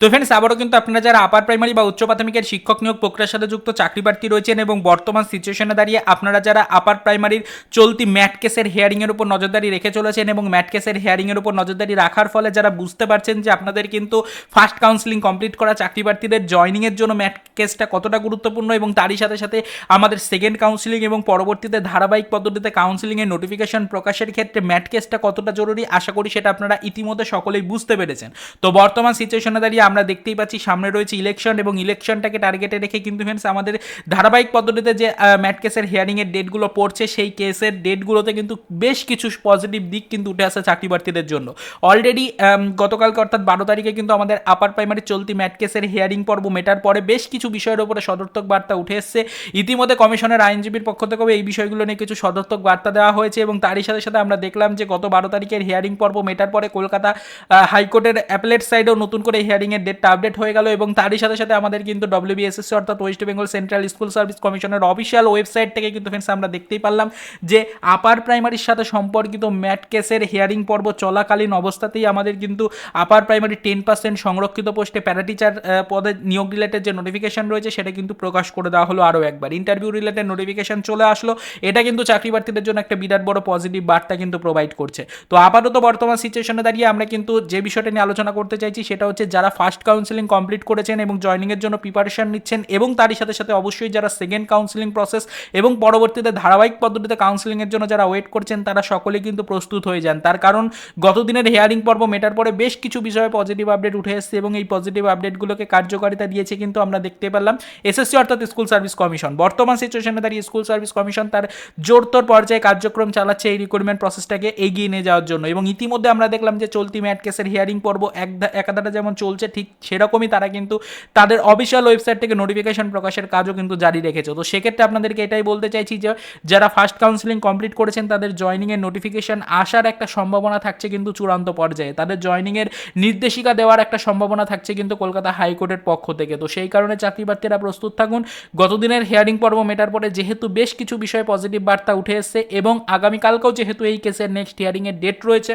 তো ফ্রেন্ডস আবারও কিন্তু আপনারা যারা আপার প্রাইমারি বা উচ্চ প্রাথমিকের শিক্ষক নিয়োগ প্রক্রিয়ার সাথে যুক্ত চাকরি প্রার্থী রয়েছেন এবং বর্তমান সিচুয়েশনে দাঁড়িয়ে আপনারা যারা আপার প্রাইমারির চলতি ম্যাট কেসের হেয়ারিংয়ের উপর নজরদারি রেখে চলেছেন এবং ম্যাট কেসের হেয়ারিংয়ের উপর নজরদারি রাখার ফলে যারা বুঝতে পারছেন যে আপনাদের কিন্তু ফার্স্ট কাউন্সিলিং কমপ্লিট করা চাকরি প্রার্থীদের জয়নিংয়ের জন্য ম্যাট কেসটা কতটা গুরুত্বপূর্ণ এবং তারই সাথে সাথে আমাদের সেকেন্ড কাউন্সিলিং এবং পরবর্তীতে ধারাবাহিক পদ্ধতিতে কাউন্সিলিংয়ের নোটিফিকেশন প্রকাশের ক্ষেত্রে ম্যাট কেসটা কতটা জরুরি, আশা করি সেটা আপনারা ইতিমধ্যে সকলেই বুঝতে পেরেছেন। তো বর্তমান সিচুয়েশনে দাঁড়িয়ে আমরা দেখতেই পাচ্ছি সামনে রয়েছে ইলেকশন এবং ইলেকশনটাকে টার্গেটে রেখে কিন্তু ফ্রেন্ডস আমাদের ধারাবাহিক পদ্ধতিতে যে ম্যাট কেসের হিয়ারিংয়ের ডেটগুলো পড়ছে, সেই কেসের ডেটগুলোতে কিন্তু বেশ কিছু পজিটিভ দিক কিন্তু উঠে আসে চাকরি প্রার্থীদের জন্য। অলরেডি গতকালকে অর্থাৎ বারো তারিখে কিন্তু আমাদের আপার প্রাইমারি চলতি ম্যাট কেসের হিয়ারিং পর্ব মেটার পরে বেশ কিছু বিষয়ের উপরে সদর্থক বার্তা উঠে এসছে। ইতিমধ্যে কমিশনের আইনজীবীর পক্ষ থেকেও এই বিষয়গুলো নিয়ে কিছু সদর্থক বার্তা দেওয়া হয়েছে এবং তারই সাথে সাথে আমরা দেখলাম যে গত বারো তারিখের হিয়ারিং পর্ব মেটার পরে কলকাতা হাইকোর্টের অ্যাপেলেট সাইডেও নতুন করে হিয়ারিংয়ের ডেটটা আপডেট হয়ে গেল এবং তারই সাথে সাথে আমাদের কিন্তু ডব্লিউবিএসএসসি অর্থাৎ West Bengal central school service কমিশনের অফিসিয়াল ওয়েবসাইট থেকে কিন্তু ফ্রেন্ডস আমরা দেখতেই পারলাম যে আপার প্রাইমারির সাথে সম্পর্কিত ম্যাট কেসের হিয়ারিং পর্ব চলাকালীন অবস্থাতেই আমাদের কিন্তু আপার প্রাইমারি টেন পার্সেন্ট সংরক্ষিত পোস্টে প্যারাটিচার পদে নিয়োগ রিলেটেড যে নোটিফিকেশন রয়েছে সেটা কিন্তু প্রকাশ করে দেওয়া হলো আরও একবার। ইন্টারভিউ রিলেটেড নোটিফিকেশন চলে আসলো। এটা কিন্তু চাকরি প্রার্থীদের জন্য একটা বিরাট বড় পজিটিভ বার্তা কিন্তু প্রোভাইড করছে। তো আপাতত বর্তমান সিচুয়েশনে দাঁড়িয়ে আমরা কিন্তু যে বিষয়টা নিয়ে আলোচনা করতে চাইছি সেটা হচ্ছে যারা ফার্স্ট কাউন্সিলিং কমপ্লিট করেছেন এবং জয়নিংয়ের জন্য প্রিপারেশন নিচ্ছেন এবং তারই সাথে সাথে অবশ্যই যারা সেকেন্ড কাউন্সিলিং প্রসেস এবং পরবর্তীতে ধারাবাহিক পদ্ধতিতে কাউন্সিলিংয়ের জন্য যারা ওয়েট করছেন, তারা সকলেই কিন্তু প্রস্তুত হয়ে যান। তার কারণ গত দিনের হেয়ারিং পর্ব মেটার পরে বেশ কিছু বিষয়ে পজিটিভ আপডেট উঠে এসছে এবং এই পজিটিভ আপডেটগুলোকে কার্যকারিতা দিয়েছে কিন্তু আমরা দেখতে পেলাম এসএসসি অর্থাৎ স্কুল সার্ভিস কমিশন বর্তমান সিচুয়েশনে দাঁড়িয়ে স্কুল সার্ভিস কমিশন তার জোরতর পর্যায়ে কার্যক্রম চালাচ্ছে এই রিক্রুটমেন্ট প্রসেসটাকে এগিয়ে নিয়ে যাওয়ার জন্য এবং ইতিমধ্যে আমরা দেখলাম যে চলতি ম্যাট কেসের হিয়ারিং পর্ব এক একাধারে যেমন চলছে ঠিক সেরকমই তারা কিন্তু তাদের অফিসিয়াল ওয়েবসাইট থেকে নোটিফিকেশন প্রকাশের কাজও কিন্তু জারি রেখেছে। তো সেক্ষেত্রে আপনাদেরকে এটাই বলতে চাইছি যে, যারা ফার্স্ট কাউন্সিলিং কমপ্লিট করেছেন, তাদের জয়নিংয়ের নোটিফিকেশন আসার একটা সম্ভাবনা থাকছে কিন্তু চূড়ান্ত পর্যায়ে। তাদের জয়নিংয়ের নির্দেশিকা দেওয়ার একটা সম্ভাবনা থাকছে কিন্তু কলকাতা হাইকোর্টের পক্ষ থেকে। তো সেই কারণে চাকরি প্রার্থীরা প্রস্তুত থাকুন। গতদিনের হিয়ারিং পর্ব মেটার পরে যেহেতু বেশ কিছু বিষয়ে পজিটিভ বার্তা উঠে এসছে এবং আগামীকালকেও যেহেতু এই কেসের নেক্সট হিয়ারিংয়ের ডেট রয়েছে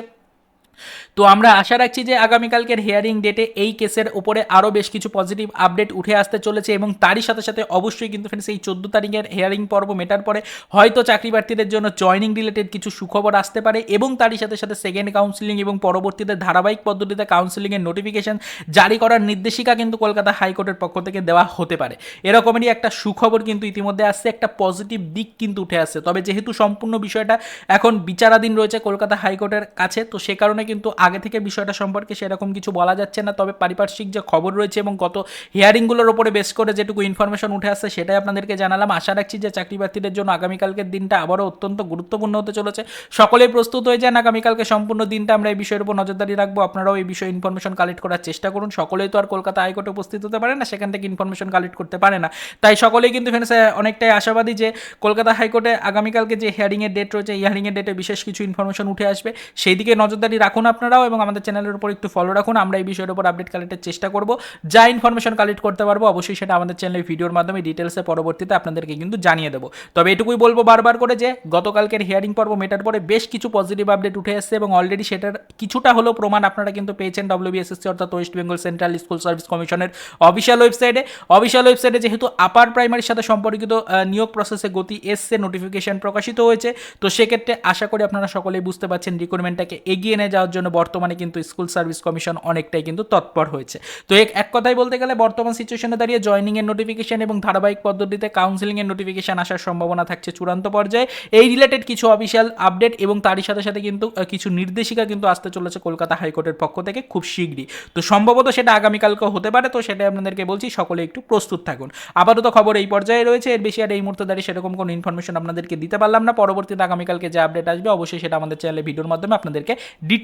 তো আমরা আশা রাখছি যে আগামীকালকের হিয়ারিং ডেটে এই কেসের উপরে আরও বেশ কিছু পজিটিভ আপডেট উঠে আসতে চলেছে এবং তারই সাথে সাথে অবশ্যই কিন্তু ফ্রেন্ডস এই চোদ্দ তারিখের হিয়ারিং পর্ব মেটার পরে হয়তো চাকরি প্রার্থীদের জন্য জয়নিং রিলেটেড কিছু সুখবর আসতে পারে এবং তারই সাথে সাথে সেকেন্ড কাউন্সিলিং এবং পরবর্তীতে ধারাবাহিক পদ্ধতিতে কাউন্সিলিংয়ের নোটিফিকেশন জারি করার নির্দেশিকা কিন্তু কলকাতা হাইকোর্টের পক্ষ থেকে দেওয়া হতে পারে। এরকমেরই একটা সুখবর কিন্তু ইতিমধ্যে আসছে, একটা পজিটিভ দিক কিন্তু উঠে আসছে। তবে যেহেতু সম্পূর্ণ বিষয়টা এখন বিচারাধীন রয়েছে কলকাতা হাইকোর্টের কাছে, তো সে কারণে কিন্তু আগে থেকে বিষয়টা সম্পর্কে সেরকম কিছু বলা যাচ্ছে না। তবে পারিপার্শ্বিক যে খবর রয়েছে এবং গত হিয়ারিংগুলোর ওপরে বেশ করে যেটুকু ইনফরমেশন উঠে আসছে সেটাই আপনাদেরকে জানালাম। আশা রাখছি যে চাকরি প্রার্থীদের জন্য আগামীকালকের দিনটা আবারও অত্যন্ত গুরুত্বপূর্ণ হতে চলেছে। সকলেই প্রস্তুত হয়ে যান। আগামীকালকে সম্পূর্ণ দিনটা আমরা এই বিষয়ের উপর নজরদারি রাখব। আপনারাও এই বিষয়ে ইনফরমেশন কালেক্ট করার চেষ্টা করুন। সকলেই তো আর কলকাতা হাইকোর্টে উপস্থিত হতে পারে না, সেখান থেকে ইনফরমেশন কালেক্ট করতে পারে না। তাই সকলেই কিন্তু ফ্রেন্ডস অনেকটাই আশাবাদী যে কলকাতা হাইকোর্টে আগামীকালকে যে হিয়ারিংয়ের ডেট রয়েছে হিয়ারিংয়ের ডেটে বিশেষ কিছু ইনফরমেশন উঠে আসবে। সেই দিকে নজরদারি রাখুন আপনারাও এবং আমাদের চ্যানেলের উপর একটু ফলো রাখুন। আমরা এই বিষয়ের উপর আপডেট কালেক্টের চেষ্টা করব। যা ইনফরমেশন কালেক্ট করতে পারব, অবশ্যই সেটা আমাদের চ্যানেলের ভিডিওর মাধ্যমে ডিটেলসে পরবর্তীতে আপনাদেরকে কিন্তু জানিয়ে দেবো। তবে এটুকুই বলব বারবার করে যে, গতকালকের হিয়ারিং পর্ব মেটার পরে বেশ কিছু পজিটিভ আপডেট উঠে এসেছে এবং অলরেডি সেটার কিছুটা হলেও প্রমাণ আপনারা কিন্তু পেয়েছেন ডব্লিউবিএসএসসি অর্থাৎ West Bengal central school service কমিশনের অফিসিয়াল ওয়েবসাইটে অফিসিয়াল ওয়েবসাইটে যেহেতু আপার প্রাইমারির সাথে সম্পর্কিত নিয়োগ প্রসেসে গতি এসছে নোটিফিকেশন প্রকাশিত হয়েছে। তো সেক্ষেত্রে আশা করি আপনারা সকলেই বুঝতে পারছেন রিক্রুটমেন্টটাকে এগিয়ে নিয়ে যাওয়ার জন্য বর্তমানে কিন্তু স্কুল সার্ভিস কমিশন অনেকটাই কিন্তু তৎপর হয়েছে। তো এক কথায় বলতে গেলে বর্তমান সিচুয়েশনে দাঁড়িয়ে জয়নিংয়ের নোটিফিকেশন এবং ধারাবাহিক পদ্ধতিতে কাউন্সিলিংয়ের নোটিফিকেশন আসার সম্ভাবনা থাকছে চূড়ান্ত পর্যায়ে। এই রিলেটেড কিছু অফিসিয়াল আপডেট এবং তারই সাথে সাথে কিন্তু কিছু নির্দেশিকা কিন্তু আসতে চলেছে কলকাতা হাইকোর্টের পক্ষ থেকে খুব শীঘ্রই। তো সম্ভবত সেটা আগামীকালকেও হতে পারে, তো সেটাই আপনাদেরকে বলছি, সকলে একটু প্রস্তুত থাকুন। আপাতত খবর এই পর্যায়ে রয়েছে, এর বেশি আর এই মুহূর্তে দাঁড়িয়ে সেরকম কোনো ইনফরমেশন আপনাদেরকে দিতে পারলাম না। পরবর্তীতে আগামীকালকে যে আপডেট আসবে, অবশ্যই সেটা আমাদের চ্যানেলে ভিডিওর মাধ্যমে আপনাদেরকে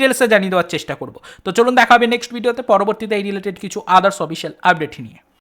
ডিটেলসে জানিয়ে দেওয়ার চেষ্টা করব। তো চলুন দেখা হবে নেক্সট ভিডিওতে পরবর্তীতে এই রিলেটেড কিছু আদার্স অফিসিয়াল আপডেট নিয়ে।